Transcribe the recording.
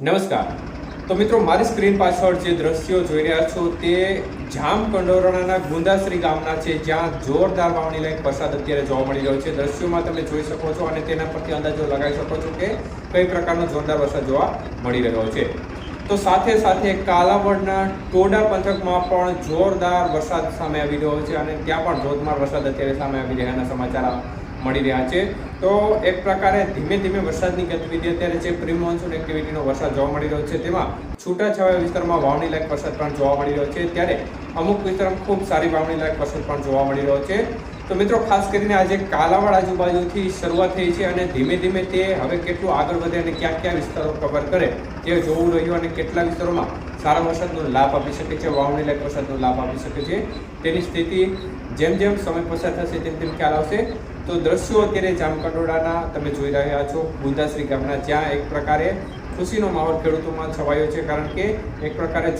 નમસ્કાર. તો મિત્રો, મારી સ્ક્રીન પાછળ જે દ્રશ્યો જોઈ રહ્યા છો તે જામ કંડોરણાના ગુંદાશ્રી ગામના છે, જ્યાં જોરદાર વાવણી લાયક વરસાદ અત્યારે જોવા મળી રહ્યો છે. દ્રશ્યોમાં તમે જોઈ શકો છો અને તેના પરથી અંદાજો લગાવી શકો છો કે કઈ પ્રકારનો જોરદાર વરસાદ જોવા મળી રહ્યો છે. તો સાથે સાથે કાલાવડના ટોડા પંથકમાં પણ જોરદાર વરસાદ સામે આવી રહ્યો છે અને ત્યાં પણ ધોધમાર વરસાદ અત્યારે સામે આવી રહ્યાના સમાચાર મળી રહ્યા છે. તો એક પ્રકારે ધીમે ધીમે વરસાદની ગતિવિધિ અત્યારે જે પ્રી મોન્સૂન એક્ટિવિટીનો વરસાદ જોવા મળી રહ્યો છે, તેમાં છૂટાછવાયા વિસ્તારમાં વાવણી લાયક વરસાદ પણ જોવા મળી રહ્યો છે. ત્યારે અમુક વિસ્તારમાં ખૂબ સારી વાવણી લાયક વરસાદ પણ જોવા મળી રહ્યો છે. તો મિત્રો, ખાસ કરીને આજે કાલાવાડ આજુબાજુથી શરૂઆત થઈ છે અને ધીમે ધીમે તે હવે કેટલું આગળ વધે અને ક્યાં ક્યાં વિસ્તારો કવર કરે તે જોવું રહ્યું અને કેટલા વિસ્તારોમાં સારા વરસાદનો લાભ આપી શકે છે વાવણી લાયક વરસાદનો લાભ આપી શકે છે. તેની સ્થિતિ જેમ જેમ સમય પસાર થશે તેમ તેમ ખ્યાલ આવશે. તો દ્રશ્યો અત્યારે જામકંડોળાના તમે જોઈ રહ્યા છો. બુંદાશ્રી ગામના જ્યાં એક પ્રકારે ખુશીનો માહોલ ખેડૂતોમાં છવાયો છે, કારણ કે એક પ્રકારે